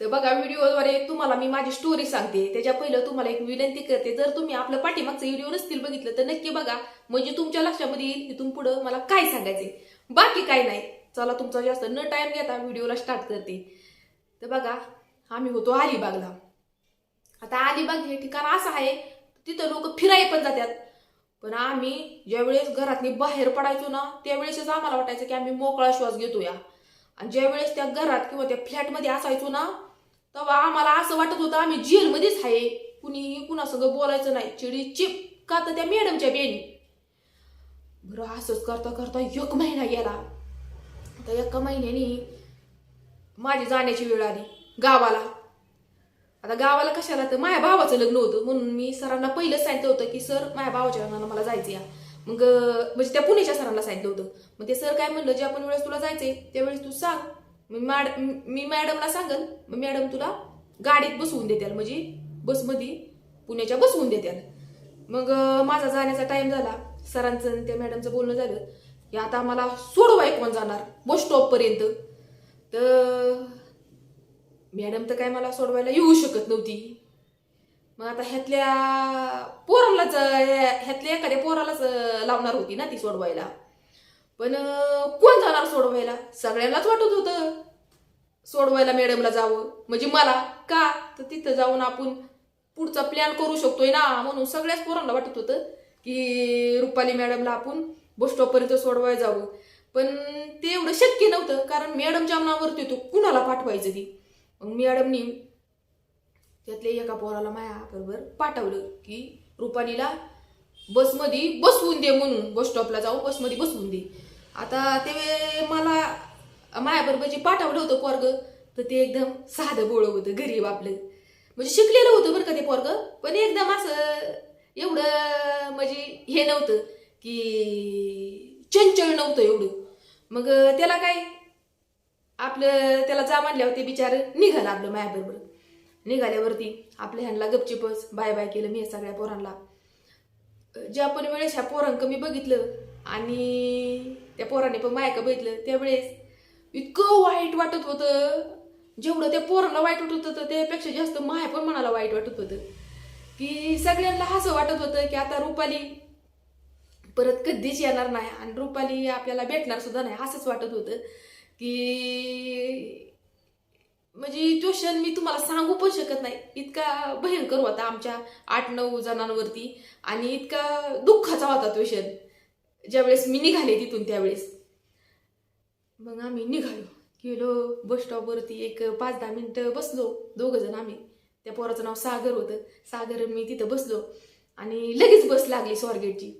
तर बघा व्हिडिओद्वारे तुम्हाला मी माझी स्टोरी सांगते. त्याच्या पहिलं तुम्हाला एक विनंती करते जर तुम्ही आपलं पाठीमागचं व्हिडिओ नसतील बघितलं तर नक्की बघा. म्हणजे तुमच्या लक्षामध्ये येईल इथून पुढं मला काय सांगायचंय. बाकी काय नाही. चला तुमचा जास्त न टाइम घेता व्हिडिओला स्टार्ट करते. तर बघा आम्ही होतो अलिबागला. आता अलिबाग हे ठिकाण असं आहे तिथं लोक फिराय पण जातात. पण आम्ही ज्यावेळेस घरातनी बाहेर पडायचो ना त्यावेळेसच आम्हाला वाटायचं की आम्ही मोकळा श्वास घेतो या आणि ज्यावेळेस त्या घरात किंवा त्या फ्लॅटमध्ये असायचो ना तेव्हा आम्हाला असं वाटत होतं आम्ही जेलमध्येच आहे. कुणीही कुणासंग बोलायचं नाही. चिडी चिप का तर त्या मॅडमच्या बेनी. बरं असंच करता करता एक महिना गेला. तर एका महिन्यानी माझी जाण्याची वेळ आली गावाला. आता गावाला कशाला? तर माझ्या भावाचं लग्न होतं. म्हणून मी सरांना पहिलं सांगितलं होतं की सर माझ्या भावाच्या लग्नाला मला जायचं या मग म्हणजे त्या पुण्याच्या सरांना सांगितलं होतं. मग ते सर काय म्हणलं जे आपण वेळेस तुला जायचंय त्यावेळेस तू सांग. मॅड मी मॅडमला सांगन मग मॅडम तुला गाडीत बसवून देत्याल म्हणजे बसमध्ये पुण्याच्या बसवून देत्याल. मग माझा जाण्याचा टाइम झाला. सरांचं आणि त्या मॅडमचं बोलणं झालं. की आता मला सोडवाय कोण जाणार बस स्टॉपपर्यंत तर मॅडम तर काय मला सोडवायला येऊ शकत नव्हती. मग आता ह्यातल्या पोरालाच ह्यातल्या एखाद्या पोरालाच लावणार होती ना ती सोडवायला. पण कोण जाणार सोडवायला? सगळ्यांनाच वाटत होतं सोडवायला मॅडमला जावं. म्हणजे मला. का? तर तिथं जाऊन आपण पुढचा प्लॅन करू शकतोय ना? म्हणून सगळ्याच पोरांना वाटत होतं की रुपाली मॅडमला आपण बस स्टॉपपर्यंत सोडवायला जावं. पण ते एवढं शक्य नव्हतं. कारण मॅडमच्या मनावरती होतो कुणाला पाठवायचं ती मग मॅडमनी त्यातल्या एका पोराला माया बरोबर पाठवलं की रुपालीला बसमध्ये बसवून दे म्हणून. बस स्टॉपला जाऊ. बसमध्ये बसवून दे. आता ते मला मायाबरोबर जे पाठवलं होतं पोरग. तर ते एकदम साधं बोळं होतं गरीब आपलं. म्हणजे शिकलेलं होतं बरं का ते पोरग. पण एकदम असं एवढं म्हणजे हे नव्हतं की चंचल नव्हतं एवढं. मग त्याला काय आपलं त्याला जा म्हणल्यावर ते बिचार निघालं आपलं मायाबरोबर. निघाल्यावरती आपल्या ह्यांना गपचिपच बाय बाय केलं मी सगळ्या पोरांना. ज्या पण वेळेस ह्या पोरांक मी बघितलं आणि त्या पोराने पण मायका बघितलं. त्यावेळेस इतकं वाईट वाटत होतं. जेवढं त्या पोरांना वाईट वाटत होतं त्यापेक्षा जास्त माया पण मनाला वाईट वाटत होतं. की सगळ्यांना हसं वाटत होतं की आता रुपाली परत कधीच येणार नाही आणि रुपाली आपल्याला भेटणार सुद्धा नाही असंच वाटत होतं. की म्हणजे तो क्षण मी तुम्हाला सांगू पण शकत नाही. इतका भयंकर होता आमच्या आठ नऊ जणांवरती आणि इतका दुःखाचा होता तो क्षण. ज्यावेळेस मी निघाले तिथून त्यावेळेस. मग आम्ही निघालो. गेलो बस स्टॉपवरती एक पाच दहा मिनटं बसलो दोघं जण आम्ही. त्या पोराचं नाव सागर होतं. सागर मी तिथं बसलो. आणि लगेच बस लागली स्वारगेटची.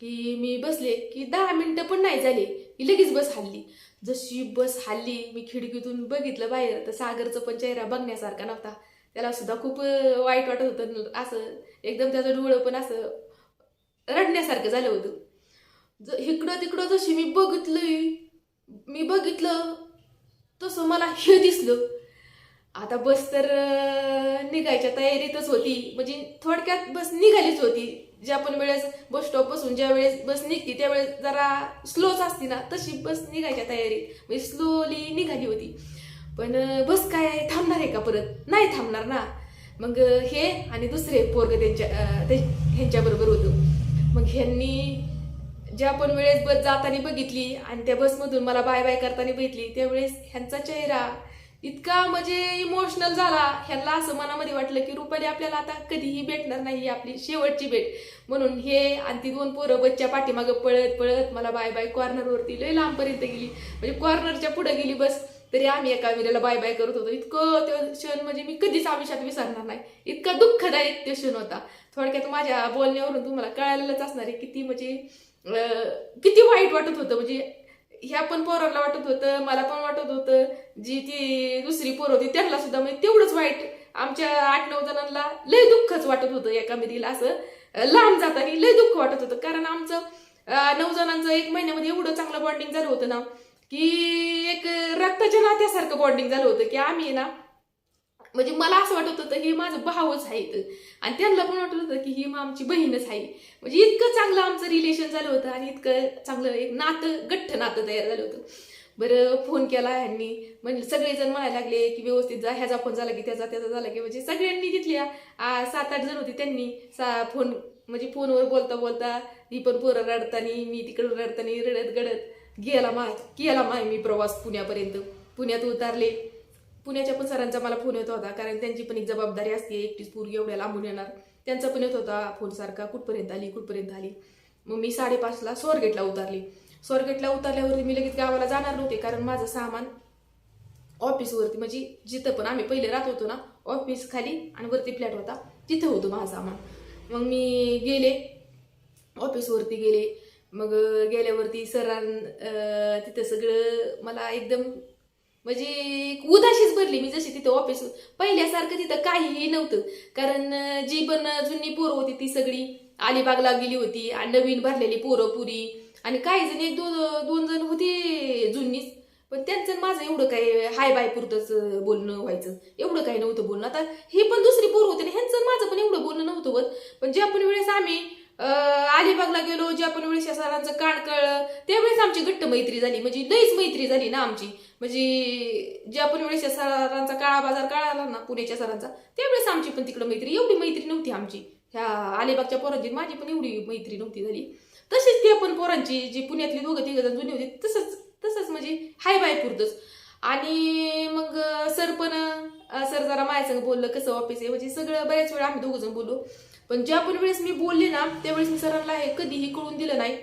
की मी बसले की दहा मिनटं पण नाही झाले. की लगेच बस हल्ली जशी बस हल्ली मी खिडकीतून बघितलं बाहेर तर सागरचं पण चेहरा बघण्यासारखा नव्हता. त्याला सुद्धा खूप वाईट वाटत होतं. असं एकदम त्याचं डोळं पण असं रडण्यासारखं झालं होतं. ज इकडं तिकडं जशी मी बघितलंय मी बघितलं तसं मला हे दिसलं. आता बस तर निघायच्या तयारीतच होती. म्हणजे थोडक्यात बस निघालीच होती. ज्या पण वेळेस बस स्टॉप बसून ज्या वेळेस बस निघते त्यावेळेस जरा स्लोच असते ना तशी बस निघायच्या तयारीत. म्हणजे स्लोली निघाली होती. पण बस काय थांबणार आहे का परत? नाही थांबणार ना. मग हे आणि दुसरे पोरग त्यांच्या ह्यांच्याबरोबर होतं. मग ह्यांनी ज्या आपण वेळेस बस जाताना बघितली आणि त्या बसमधून मला बाय बाय करताना बघितली त्यावेळेस ह्यांचा चेहरा इतका म्हणजे इमोशनल झाला. ह्याला असं मनामध्ये वाटलं की रुपाली आपल्याला आता कधीही भेटणार नाही ही आपली शेवटची भेट. म्हणून हे आणि ती दोन पोरं बसच्या पाठीमागं पळत पळत मला बाय बाय कॉर्नरवरती लय लांबपर्यंत गेली. म्हणजे कॉर्नरच्या पुढे गेली बस. तरी आम्ही एका विरेला बाय बाय करत होतो. इतकं तो क्षण म्हणजे मी कधीच आयुष्यात विसरणार नाही. इतका दुःखदायक तो क्षण होता. थोडक्यात माझ्या बोलण्यावरून तुम्हाला कळालेलंच असणार आहे की ती म्हणजे किती वाईट वाटत होतं म्हणजे ह्या पण पोरांना वाटत होतं मला पण वाटत होतं जी ती दुसरी पोर होती त्यांना सुद्धा म्हणजे तेवढंच वाईट. आमच्या आठ नऊ जणांना लय दुःखच वाटत होतं एका मिरीला असं. लांब जाताना लय दुःख वाटत होतं कारण आमचं नऊ जणांचं एक महिन्यामध्ये एवढं चांगलं बॉन्डिंग झालं होतं ना की एक रक्ताच्या नात्यासारखं बॉन्डिंग झालं होतं की आम्ही ना म्हणजे मला असं वाटत होतं हे माझं भावच आहे इथं. आणि त्यांना पण वाटत होतं की ही मग आमची बहीणच आहे. म्हणजे इतकं चांगलं आमचं रिलेशन झालं होतं आणि इतकं चांगलं एक नातं गठ्ठ नातं तयार झालं होतं. बरं फोन केला ह्यांनी म्हणजे सगळेजण म्हणायला लागले की व्यवस्थित जा ह्याचा फोन झाला की त्याचा त्याचा झाला की. म्हणजे सगळ्यांनी तिथल्या सात आठ जण होती त्यांनी. सा फोन म्हणजे फोनवर बोलता बोलता ही पण पोरं रडतानी मी तिकडून रडतानी रडत गडत. गेला मा केला माय मी प्रवास पुण्यापर्यंत. पुण्यात उतारले. पुण्याच्या पण सरांचा मला फोन येत होता कारण त्यांची पण एक जबाबदारी असते एकटीच पूर्वी एवढ्या लांबून येणार. त्यांचा पण येत होता फोन सारखा कुठपर्यंत आली कुठपर्यंत आली. मग मी साडेपाचला स्वरगेटला उतरली. स्वरगेटला उतरल्यावरती मी लगेच गावाला जाणार नव्हते कारण माझं सामान ऑफिसवरती म्हणजे जिथं पण आम्ही पहिले राहत होतो ना ऑफिस खाली आणि वरती फ्लॅट होता तिथं होतो माझं सामान. मग मी गेले ऑफिसवरती गेले. मग गेल्यावरती सरां तिथं सगळं मला एकदम म्हणजे एक उदाशीच भरली मी जशी तिथं ऑफिस पहिल्यासारखं तिथं काहीही नव्हतं. कारण जी पण जुनी पोरं होती ती सगळी अलिबागला गेली होती आणि नवीन भरलेली पोरं पुरी. आणि काही जण एक दोन दोन जण होती जुनीच. पण त्यांचं माझं एवढं काही हाय बाय पुरतंच बोलणं व्हायचं. एवढं काही नव्हतं बोलणं. आता हे पण दुसरी पोरं होते ना ह्यांचं माझं पण एवढं बोलणं नव्हतं होत. पण ज्या पण वेळेस आम्ही अलिबागला गेलो जे आपण वेळेस या सरांचं कान कळलं त्यावेळेस आमची घट्ट मैत्री झाली. म्हणजे लईच मैत्री झाली ना आमची. म्हणजे ज्या पण वेळेस या सरांचा काळा बाजार कळाला ना पुण्याच्या सरांचा त्यावेळेस आमची पण तिकडं मैत्री. एवढी मैत्री नव्हती आमची. ह्या अलिबागच्या पोरांची माझी पण एवढी मैत्री नव्हती झाली. तशीच ती पण पोरांची जी पुण्यातली दोघं तिघ जण जुनी होती तसंच तसंच म्हणजे हाय बाय पुरतच. आणि मग सर पण सर जरा माझ्या संग बोललं कसं ऑफिस आहे? म्हणजे सगळं बऱ्याच वेळा आम्ही दोघं जण बोललो. पण ज्या पण वेळेस मी बोलले ना त्यावेळेस मी सरांना हे कधीही कळून दिलं नाही.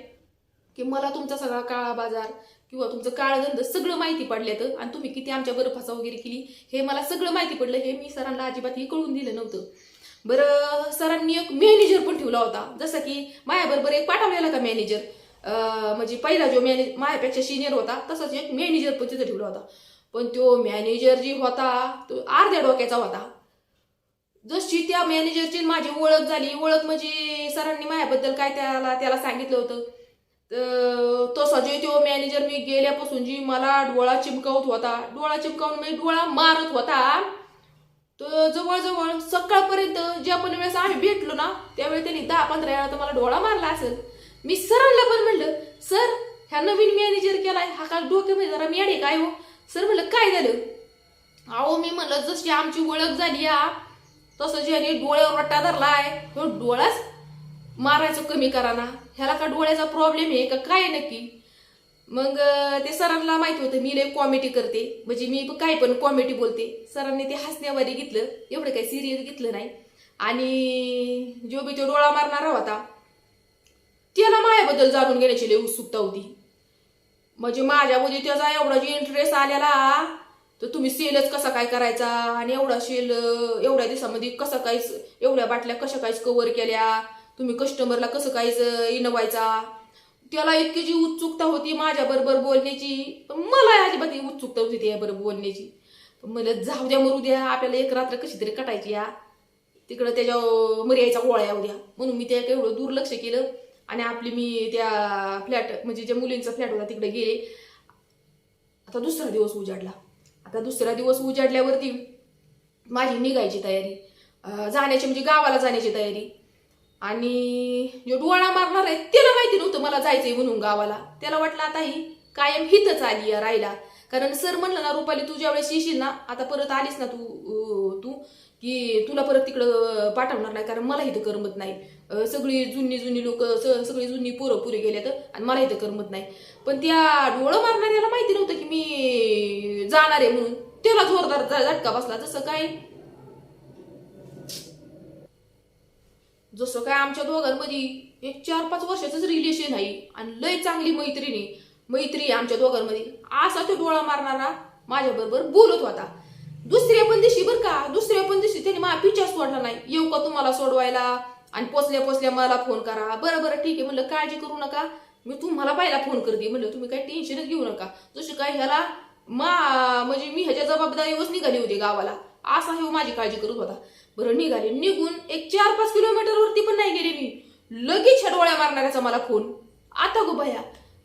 की मला तुमचा सगळा काळा बाजार किंवा तुमचं काळगंध सगळं माहिती पडल्यात आणि तुम्ही किती आमच्या फसा वगैरे केली हे मला सगळं माहिती पडलं हे मी सरांना अजिबातही कळून दिलं नव्हतं. बरं सरांनी एक मॅनेजर पण ठेवला होता जसं की माझ्याबरोबर एक पाठवलेला का मॅनेजर म्हणजे पहिला जो मॅनेज माझ्यापेक्षा सिनियर होता तसाच एक मॅनेजर पण तिथं ठेवला होता. पण तो मॅनेजर जी होता तो अर्ध्या डोक्याचा होता. जशी त्या मॅनेजरची माझी ओळख झाली ओळख म्हणजे सरांनी माझ्याबद्दल काय त्याला त्याला सांगितलं होतं. तर तसा जे तो मॅनेजर मी गेल्यापासून जी मला डोळा चिमकावत होता डोळा चिमकावून म्हणजे डोळा मारत होता तर जवळजवळ सकाळपर्यंत ज्या पण वेळेस आम्ही भेटलो ना त्यावेळी त्यांनी दहा पंधरा वेळा तर मला डोळा मारला असेल. मी सरांना पण म्हणलं सर ह्या नवीन मॅनेजर केलाय हा का डोक्यामध्ये जरा मी आणि काय हो? सर म्हणलं काय झालं? अहो मी म्हणलं जशी आमची ओळख झाली या तसं ज्याने डोळ्यावर रट्टा आहे तो डोळाच मारायचं कमी करा ना ह्याला का डोळ्याचा प्रॉब्लेम आहे का? काय नक्की? मग ते सरांना माहिती होतं मी लय कॉमेडी करते. म्हणजे मी काय पण कॉमेडी बोलते. सरांनी ते हसण्यावारी घेतलं. एवढं काही सिरियस घेतलं नाही. आणि जो बी तो डोळा मारणारा होता त्याला माझ्याबद्दल जाणून घेण्याची लय उत्सुकता होती. म्हणजे माझ्यामध्ये त्याचा एवढा जो इंटरेस्ट आलेला तर तुम्ही सेलच कसा काय करायचा? आणि एवढा सेल एवढ्या दिवसामध्ये कसा काहीच एवढ्या बाटल्या कशा काहीच कव्हर केल्या? तुम्ही कस्टमरला कसं काहीच इनवायचा त्याला इतकी जी उत्सुकता होती माझ्या बरोबर बोलण्याची. पण मला अजिबात उत्सुकता होती त्याबरोबर बोलण्याची. पण मला जाऊ द्या मरू द्या. आपल्याला एक रात्र कशी तरी कटायची या. तिकडं त्याच्या मर्यायचा येऊ द्या. म्हणून मी त्या एवढं दुर्लक्ष केलं. आणि आपली मी त्या फ्लॅट म्हणजे ज्या मुलींचा फ्लॅट होता तिकडे गेले. आता दुसरा दिवस उजाडला. आता दुसरा दिवस उजाडल्यावरती माझी निघायची तयारी. जाण्याची म्हणजे गावाला जाण्याची तयारी. आणि जो डोळा मारणार आहे त्याला माहिती नव्हतं मला जायचंय म्हणून गावाला. त्याला वाटलं आता ही कायम हितच आली या राहिला कारण सर म्हणलं ना रुपाली तू ज्यावेळेस येशील ना आता परत आलीस ना तू तू की तुला परत तिकडं पाठवणार नाही कारण मला इथं करमत नाही. सगळी जुनी जुनी लोक सगळी जुनी पोरं पुरे गेल्यात आणि मला इथं करमत नाही. पण त्या डोळं मारणाऱ्याला माहिती नव्हतं की मी जाणार आहे म्हणून. त्याला जोरदार झटका बसला. जसं काय जसं काय आमच्या दोघांमध्ये एक चार पाच वर्षाचंच रिलेशन आहे. आणि लय चांगली मैत्रिणी. मैत्री आमच्या दोघांमध्ये. असा तो डोळा मारणारा माझ्याबरोबर बोलत होता. दुसऱ्या पण दिवशी बरं का? दुसऱ्या पण दिवशी त्यांनी मला पिच्छा सोडला नाही. येऊ का तुम्हाला सोडवायला? आणि पोचल्या पोचल्या मला फोन करा. बरं बरं ठीक आहे. म्हणलं काळजी करू नका. मी तुम्हाला पहिला फोन करते. म्हणलं तुम्ही काही टेन्शनच घेऊ नका. जशी काय ह्याला मा म्हणजे मी ह्याच्या जबाबदारीवरच निघाली होती गावाला. असा हे माझी काळजी करत होता. बरं निघाले. निघून एक चार पाच किलोमीटर वरती पण नाही गेले मी. लगेच ह्या डोळ्या मारणाऱ्याचा मला फोन आता गो भया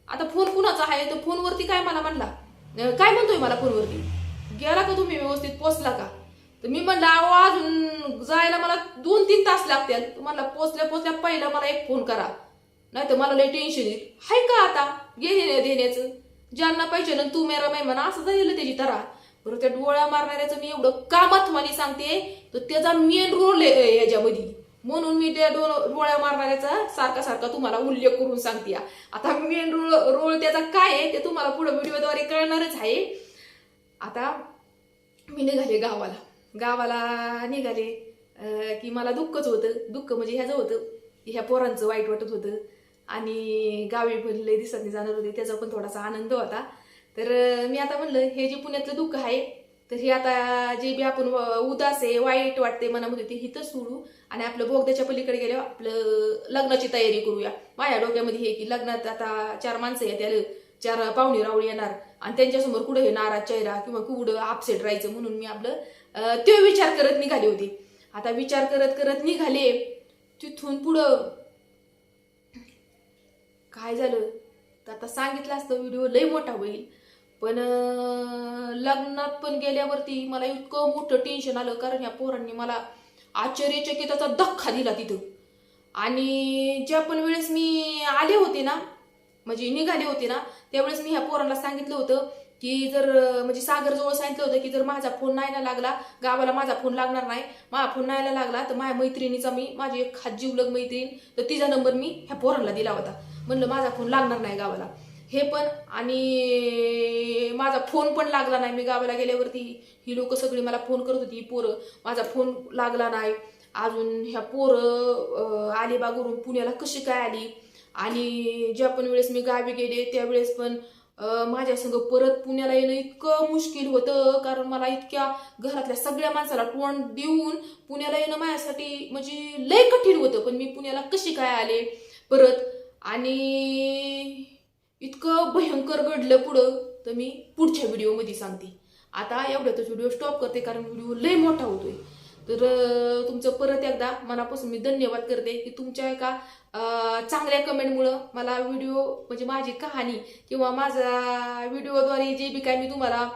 आता फोन कुणाचा आहे? तर फोनवरती काय मला म्हणला? काय म्हणतोय मला फोनवरती गेला का तुम्ही व्यवस्थित? पोचला का? तर मी म्हणलं अहो अजून जायला मला दोन तीन तास लागतील. तुम्हाला पोचल्या पोचल्या पहिला मला एक फोन करा. नाही तर मला लय टेन्शन येईल. हाय का आता? घेणे देण्याचं. ज्यांना पाहिजे ना तू मेरा मेहमान. असं झालेलं त्याची तरा. बरं त्या डोळ्या मारणाऱ्याचं मी एवढं का महत्वाने सांगते तर त्याचा मेन रोल आहे याच्यामध्ये. म्हणून मी त्या डो डोळ्या मारणाऱ्याचा सारखा सारखा तुम्हाला उल्लेख करून सांगते. आता मेन रोल रोल त्याचा काय आहे ते तुम्हाला पुढे व्हिडिओद्वारे कळणारच आहे. आता मी निघाले गावाला. गावाला निघाले की मला दुःखच होतं. दुःख म्हणजे ह्याचं होतं. ह्या पोरांचं वाईट वाटत होतं. आणि गावी पण लय दिवसांनी जाणार होते. त्याचा पण थोडासा आनंद होता. तर मी आता म्हणलं हे जे पुण्यातलं दुःख आहे तर हे आता जे बी आपण व- उदास आहे वाईट वाटते मनामध्ये ते हिथं सोडू आणि आपलं बोगद्याच्या पलीकडे गेल्यावर आपलं लग्नाची तयारी करूया. माझ्या डोक्यामध्ये हे की लग्नात आता चार माणसं येत्याल चार पाहुणे रावळी येणार. आणि त्यांच्यासमोर कुठं हे नाराज चेहरा किंवा कुठं अपसेट राहायचं म्हणून मी आपलं अं, तो विचार करत निघाले होते. आता विचार करत करत निघाले. तिथून पुढं काय झालं? तर आता सांगितलं असतं व्हिडिओ लय मोठा होईल. पण लग्नात पण गेल्यावरती मला इतकं मोठं टेन्शन आलं कारण या पोरांनी मला आश्चर्यचकिताचा धक्का दिला तिथं. आणि ज्या पण वेळेस मी आले होते ना म्हणजे निघाले होते ना त्यावेळेस मी ह्या पोरांना सांगितलं होतं की जर म्हणजे सागर जवळ सांगितलं होतं की जर माझा फोन नाही ना लागला गावाला माझा फोन लागणार नाही माझा फोन नाहीला लागला तर माझ्या मैत्रिणीचा मी माझी एक हात जीवलग मैत्रीण तर तिचा नंबर मी ह्या पोरांना दिला होता. म्हणलं माझा फोन लागणार नाही गावाला. हे पण आणि माझा फोन पण लागला नाही. मी गावाला गेल्यावरती ही लोक सगळी मला फोन करत होती ही पोरं माझा फोन लागला नाही. अजून ह्या पोरं अलिबागवरून पुण्याला कशी काय आली? आणि ज्या पण वेळेस मी गावी गेले त्यावेळेस पण माझ्या संग परत पुण्याला येणं इतकं मुश्किल होतं. कारण मला इतक्या घरातल्या सगळ्या माणसाला तोंड देऊन पुण्याला येणं माझ्यासाठी म्हणजे लय कठीण होतं. पण मी पुण्याला कशी काय आले परत? आणि इतकं भयंकर घडलं पुढं तर मी पुढच्या व्हिडिओमध्ये सांगते. आता एवढ्यातच व्हिडिओ स्टॉप करते कारण व्हिडिओ लय मोठा होतोय. तर तुमचं परत एकदा मनापासून मी धन्यवाद करते की तुमच्या एका चांगल्या कमेंटमुळं मला व्हिडिओ म्हणजे माझी कहाणी किंवा माझा व्हिडिओद्वारे जे बी काय मी तुम्हाला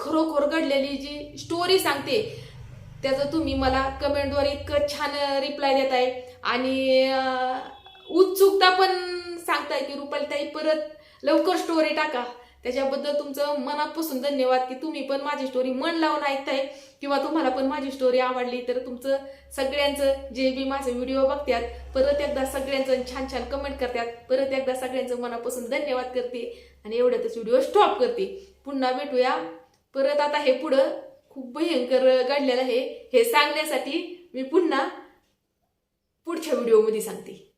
खरोखर घडलेली जी स्टोरी सांगते त्याचं तुम्ही मला कमेंटद्वारे इतकं छान रिप्लाय देत आहे आणि उत्सुकता पण सांगताय की रुपालीताई परत लवकर स्टोरी टाका. त्याच्याबद्दल तुमचं मनापासून धन्यवाद की तुम्ही पण माझी स्टोरी मन लावून ऐकताय किंवा तुम्हाला पण माझी स्टोरी आवडली तर तुमचं सगळ्यांचं जे बी माझे व्हिडिओ बघतात परत एकदा सगळ्यांचं छान छान कमेंट करतात परत एकदा सगळ्यांचं मनापासून धन्यवाद करते आणि एवढ्यातच व्हिडिओ स्टॉप करते. पुन्हा भेटूया. परत आता हे पुढं खूप भयंकर घडलेलं आहे हे सांगण्यासाठी मी पुन्हा पुढच्या व्हिडिओमध्ये सांगते.